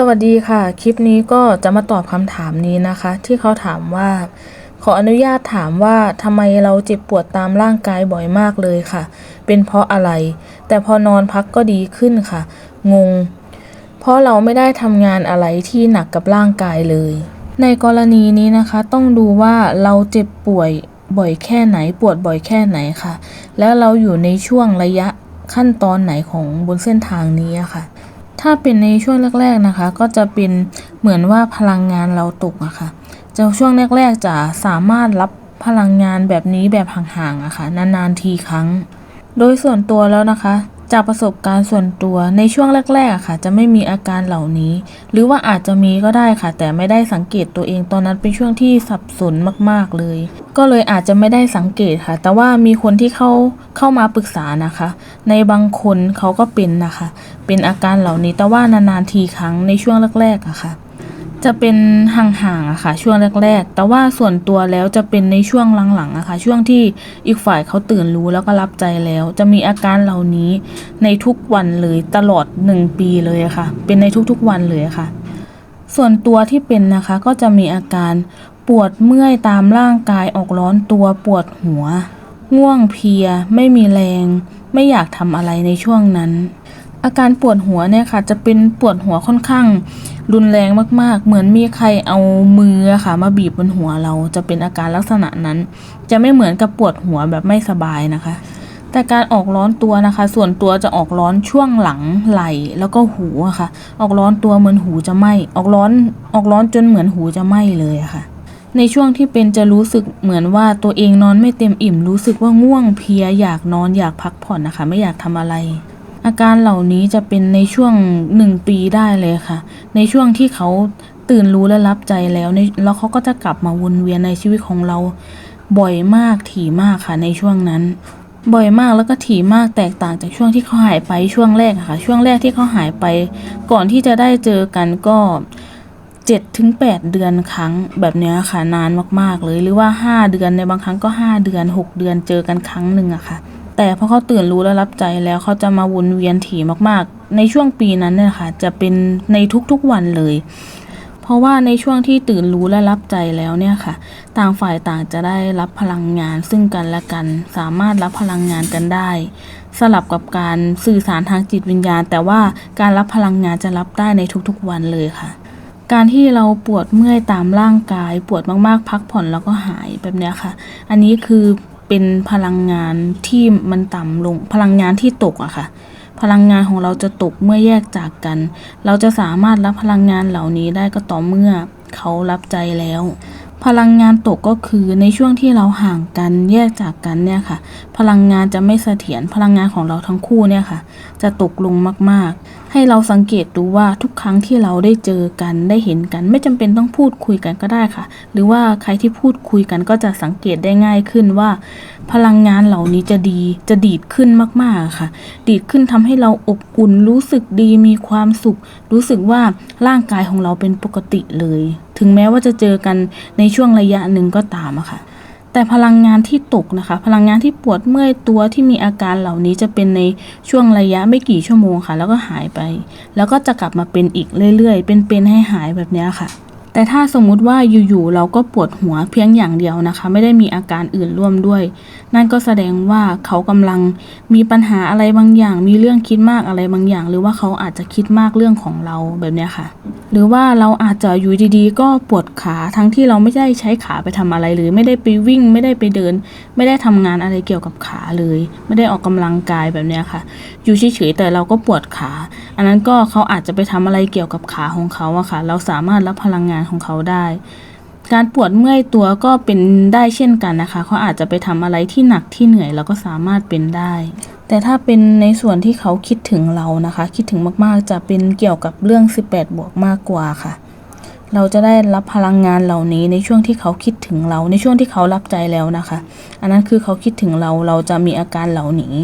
สวัสดีค่ะ คลิปนี้ก็จะมาตอบคำถามนี้นะคะ ที่เขาถามว่า ขออนุญาตถามว่าทำไมเราเจ็บปวดตามร่างกายบ่อยมากเลยค่ะ เป็นเพราะอะไร แต่พอนอนพักก็ดีขึ้นค่ะ งง เพราะเราไม่ได้ทำงานอะไรที่หนักกับร่างกายเลย ในกรณีนี้นะคะ ต้องดูว่าเราเจ็บป่วยบ่อยแค่ไหน ปวดบ่อยแค่ไหนค่ะ แล้วเราอยู่ในช่วงระยะขั้นตอนไหนของบนเส้นทางนี้ค่ะ ถ้าเป็นในช่วงแรกๆนะคะ ก็จะเป็นเหมือนว่าพลังงานเราตกอะค่ะจะช่วงแรกๆจะสามารถรับพลังงานแบบนี้แบบห่างๆอะค่ะนานๆทีครั้ง โดยส่วนตัวแล้วนะคะ จากประสบการณ์ส่วนตัวในช่วงแรกๆค่ะ จะไม่มีอาการเหล่านี้ หรือว่าอาจจะมีก็ได้ค่ะ แต่ไม่ได้สังเกตตัวเองตอนนั้นเป็นช่วงที่สับสนมากๆเลย ก็เลยอาจจะไม่ได้สังเกตค่ะ แต่ว่ามีคนที่เข้าเข้ามาปรึกษานะคะ ในบางคนเขาก็เป็นนะคะ เป็นอาการเหล่านี้แต่ว่านานๆทีครั้งในช่วงแรกๆอะค่ะ จะเป็นห่างๆอะค่ะ ช่วงแรก ๆ แต่ว่าส่วนตัวแล้วจะเป็นในช่วงหลังๆอะค่ะ ช่วงที่อีกฝ่ายเขาตื่นรู้แล้วก็รับใจแล้ว จะมีอาการเหล่านี้ในทุกวันเลยตลอดหนึ่งปีเลยอะค่ะ เป็นในทุกๆวันเลยอะค่ะ ส่วนตัวที่เป็นนะคะก็จะมีอาการปวดเมื่อยตามร่างกายออกร้อนตัวปวดหัว ง่วงเพลีย ไม่มีแรง ไม่อยากทำอะไรในช่วงนั้น อาการปวดหัวเนี่ยค่ะ จะเป็นปวดหัวค่อนข้าง รุนแรงมากๆ เหมือนมีใครเอามือค่ะ มาบีบบนหัวเราจะเป็นอาการลักษณะนั้น จะไม่เหมือนกับปวดหัวแบบไม่สบายนะคะ แต่การออกร้อนตัวนะคะ ส่วนตัวจะออกร้อนช่วงหลังไหล่แล้วก็หูอะค่ะ ออกร้อนตัวเหมือนหูจะไหมออกร้อนออกร้อนจนเหมือนหูจะไหมเลยอะค่ะในช่วงที่เป็นจะรู้สึกเหมือนว่าตัวเองนอนไม่เต็มอิ่มรู้สึกว่าง่วงเพลียอยากนอนอยากพักผ่อนนะคะ ไม่อยากทำอะไร อาการเหล่านี้จะเป็นในช่วงหนึ่งปีได้เลยค่ะ ในช่วงที่เขาตื่นรู้และรับใจแล้วในแล้วเขาก็จะกลับมาวนเวียนในชีวิตของเรา บ่อยมากถี่มากค่ะในช่วงนั้น บ่อยมากแล้วก็ถี่มากแตกต่างจากช่วงที่เขาหายไปช่วงแรกค่ะ ช่วงแรกที่เขาหายไป ก่อนที่จะได้เจอกันก็เจ็ดถึงแปดเดือนครั้งแบบนี้ค่ะนานมากๆเลย หรือว่าห้าเดือนในบางครั้งก็ห้าเดือนหกเดือนเจอกันครั้งหนึ่งอะค่ะ แต่พอเขาตื่นรู้และรับใจแล้วเขาจะมาวนเวียนถี่มากๆ ในช่วงปีนั้นเนี่ยค่ะจะเป็นในทุกๆวันเลย เพราะว่าในช่วงที่ตื่นรู้และรับใจแล้วเนี่ยค่ะ ต่างฝ่ายต่างจะได้รับพลังงานซึ่งกันและกัน สามารถรับพลังงานกันได้ สลับกับการสื่อสารทางจิตวิญญาณ แต่ว่าการรับพลังงานจะรับได้ในทุกๆวันเลยค่ะการที่เราปวดเมื่อยตามร่างกาย ปวดมากๆ พักผ่อนแล้วก็หายแบบเนี้ยค่ะ อันนี้คือ เป็นพลังงานที่มันต่ำลงพลังงานที่ตกอะค่ะ พลังงานของเราจะตกเมื่อแยกจากกัน เราจะสามารถรับพลังงานเหล่านี้ได้ก็ต่อเมื่อเขารับใจแล้ว พลังงานตกก็คือในช่วงที่เราห่างกันแยกจากกันเนี่ยค่ะ พลังงานจะไม่เสถียรพลังงานของเราทั้งคู่เนี่ยค่ะ จะตกลงมากๆ ให้เราสังเกตดูว่าทุกครั้งที่เราได้เจอกันได้เห็นกัน ไม่จำเป็นต้องพูดคุยกันก็ได้ค่ะ หรือว่าใครที่พูดคุยกันก็จะสังเกตได้ง่ายขึ้นว่า พลังงานเหล่านี้จะดีจะดีดขึ้นมากๆค่ะ ดีดขึ้นทำให้เราอบอุ่นรู้สึกดีมีความสุข รู้สึกว่าร่างกายของเราเป็นปกติเลย ถึงแม้ว่าจะเจอกันในช่วงระยะหนึ่งก็ตามอะค่ะ แต่พลังงานที่ตกนะคะ พลังงานที่ปวดเมื่อยตัวที่มีอาการเหล่านี้จะเป็นในช่วงระยะไม่กี่ชั่วโมงค่ะ แล้วก็หายไป แล้วก็จะกลับมาเป็นอีกเรื่อยๆ เป็นๆให้หายแบบนี้ค่ะ แต่ถ้าสมมุติว่าอยู่ๆเราก็ปวดหัวเพียงอย่างเดียวนะคะ ไม่ได้มีอาการอื่นร่วมด้วย นั่นก็แสดงว่าเขากำลังมีปัญหาอะไรบางอย่าง มีเรื่องคิดมากอะไรบางอย่าง หรือว่าเขาอาจจะคิดมากเรื่องของเราแบบนี้ค่ะ หรือว่าเราอาจจะอยู่ดีๆ ก็ปวดขาทั้งที่เราไม่ได้ใช้ขาไปทำอะไรเลยไม่ได้ไปวิ่ง ไม่ได้ไปเดิน ไม่ได้ทำงานอะไรเกี่ยวกับขาเลย ไม่ได้ออกกำลังกายแบบนี้ค่ะ อยู่เฉยๆแต่เราก็ปวดขา อันนั้นก็เขาอาจจะไปทำอะไรเกี่ยวกับขาของเขาอะค่ะ เราสามารถรับพลังงานของเขาได้ การปวดเมื่อยตัวก็เป็นได้เช่นกันนะคะ เขาอาจจะไปทำอะไรที่หนักที่เหนื่อยเราก็สามารถเป็นได้ แต่ถ้าเป็นในส่วนที่เขาคิดถึงเรานะคะ คิดถึงมากๆ จะเป็นเกี่ยวกับเรื่อง 18 บวกมากกว่าค่ะเราจะได้รับพลังงานเหล่านี้ในช่วงที่เขาคิดถึงเรา ในช่วงที่เขารับใจแล้วนะคะ อันนั้นคือเขาคิดถึงเราเราจะมีอาการเหล่านี้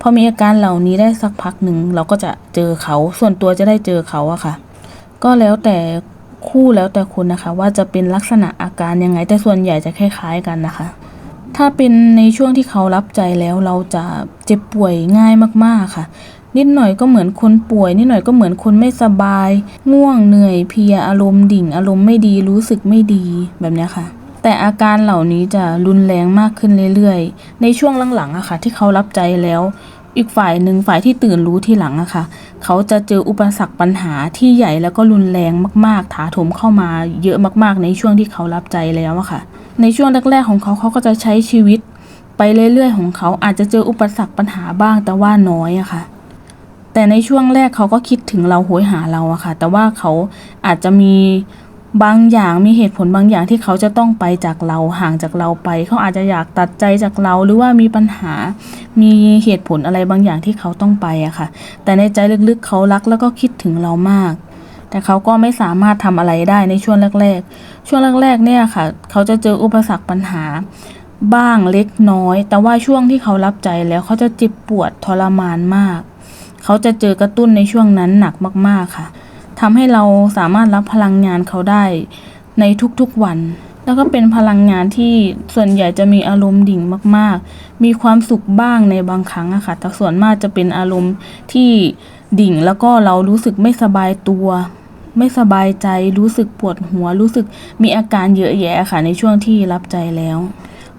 พอมีอาการเหล่านี้ได้สักพักหนึ่งเราก็จะเจอเขา ส่วนตัวจะได้เจอเขาอะค่ะ ก็แล้วแต่ คู่แล้วแต่คุณนะคะ ว่าจะเป็นลักษณะอาการยังไง แต่ส่วนใหญ่จะคล้ายๆกันนะคะ ถ้าเป็นในช่วงที่เขารับใจแล้วเราจะเจ็บป่วยง่ายมากๆค่ะ นิดหน่อยก็เหมือนคนป่วย นิดหน่อยก็เหมือนคนไม่สบาย ง่วงเหนื่อยเพลียอารมณ์ดิ่ง อารมณ์ไม่ดีรู้สึกไม่ดีแบบนี้ค่ะแต่อาการเหล่านี้จะรุนแรงมากขึ้นเรื่อยๆ ในช่วงหลังๆอะค่ะที่เขารับใจแล้ว อีกฝ่ายหนึ่งฝ่ายที่ตื่นรู้ทีหลังอะค่ะ เขาจะเจออุปสรรคปัญหาที่ใหญ่แล้วก็รุนแรงมาก ๆ ถาโถมเข้ามาเยอะมาก ๆ ในช่วงที่เขารับใจแล้วอะค่ะ ในช่วงแรก ๆ ของเขาเขาก็จะใช้ชีวิต ไปเรื่อย ๆ ของเขาอาจจะเจออุปสรรคปัญหาบ้างแต่ว่าน้อยอะค่ะ แต่ในช่วงแรกเขาก็คิดถึงเราโหยหาเราอะค่ะ แต่ว่าเขาอาจจะมี บางอย่างมีเหตุผลบางอย่างที่เขาจะต้องไปจากเราห่างจากเราไป เขาอาจจะอยากตัดใจจากเราหรือว่ามีปัญหา มีเหตุผลอะไรบางอย่างที่เขาต้องไปอะค่ะ แต่ในใจลึกๆเขารักแล้วก็คิดถึงเรามาก แต่เขาก็ไม่สามารถทำอะไรได้ในช่วงแรก ๆ ช่วงแรก ๆ เนี่ยค่ะ เขาจะเจออุปสรรคปัญหา บ้างเล็กน้อย แต่ว่าช่วงที่เขารับใจแล้วเขาจะเจ็บปวดทรมานมาก เขาจะเจอกระตุ้นในช่วงนั้นหนักมากๆค่ะ ทำให้เราสามารถรับพลังงานเขาได้ในทุกๆวัน แล้วก็เป็นพลังงานที่ส่วนใหญ่จะมีอารมณ์ดิ่งมาก ๆ มีความสุขบ้างในบางครั้งอะค่ะ แต่ส่วนมากจะเป็นอารมณ์ที่ดิ่งแล้วก็เรารู้สึกไม่สบายตัว ไม่สบายใจ รู้สึกปวดหัว รู้สึกมีอาการเยอะแยะค่ะในช่วงที่รับใจแล้ว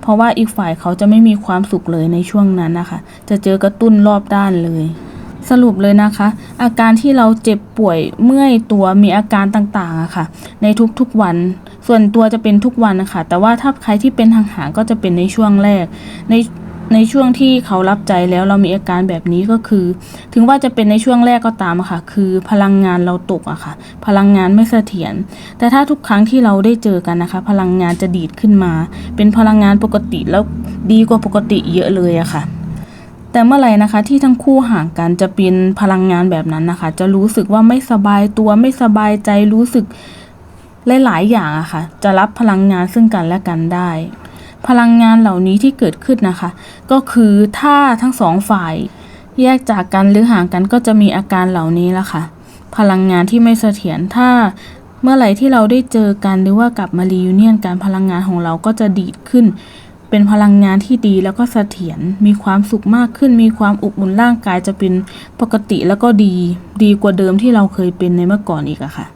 เพราะว่าอีกฝ่ายเขาจะไม่มีความสุขเลยในช่วงนั้นนะคะ จะเจอกระตุ้นรอบด้านเลย สรุปเลยนะคะ อาการที่เราเจ็บป่วยเมื่อยตัวมีอาการต่างๆอะค่ะ ในทุกๆวัน ส่วนตัวจะเป็นทุกวันนะคะแต่ว่าถ้าใครที่เป็นทางหางก็จะเป็นในช่วงแรก ในในช่วงที่เขารับใจแล้วเรามีอาการแบบนี้ก็คือ ถึงว่าจะเป็นในช่วงแรกก็ตามอะค่ะ คือพลังงานเราตกอะค่ะ พลังงานไม่เสถียรแต่ถ้าทุกครั้งที่เราได้เจอกันนะคะ พลังงานจะดีดขึ้นมา เป็นพลังงานปกติแล้วดีกว่าปกติเยอะเลยอะค่ะ แต่เมื่อไหร่นะคะที่ทั้งคู่ห่างกันจะเป็นพลังงานแบบนั้นนะคะ จะรู้สึกว่าไม่สบายตัวไม่สบายใจรู้สึกหลายๆอย่างอะค่ะ จะรับพลังงานซึ่งกันและกันได้ พลังงานเหล่านี้ที่เกิดขึ้นนะคะ ก็คือถ้าทั้งสองฝ่าย แยกจากกันหรือห่างกันก็จะมีอาการเหล่านี้ละค่ะ พลังงานที่ไม่เสถียรถ้าเมื่อไหร่ที่เราได้เจอกันหรือว่ากลับมารียูเนียนการพลังงานของเราก็จะดีดขึ้น เป็นพลังงานที่ดีแล้วก็เสถียร มีความสุขมากขึ้น มีความอบอุ่นร่างกายจะเป็นปกติแล้วก็ดี ดีกว่าเดิมที่เราเคยเป็นในเมื่อก่อนอีกอะค่ะ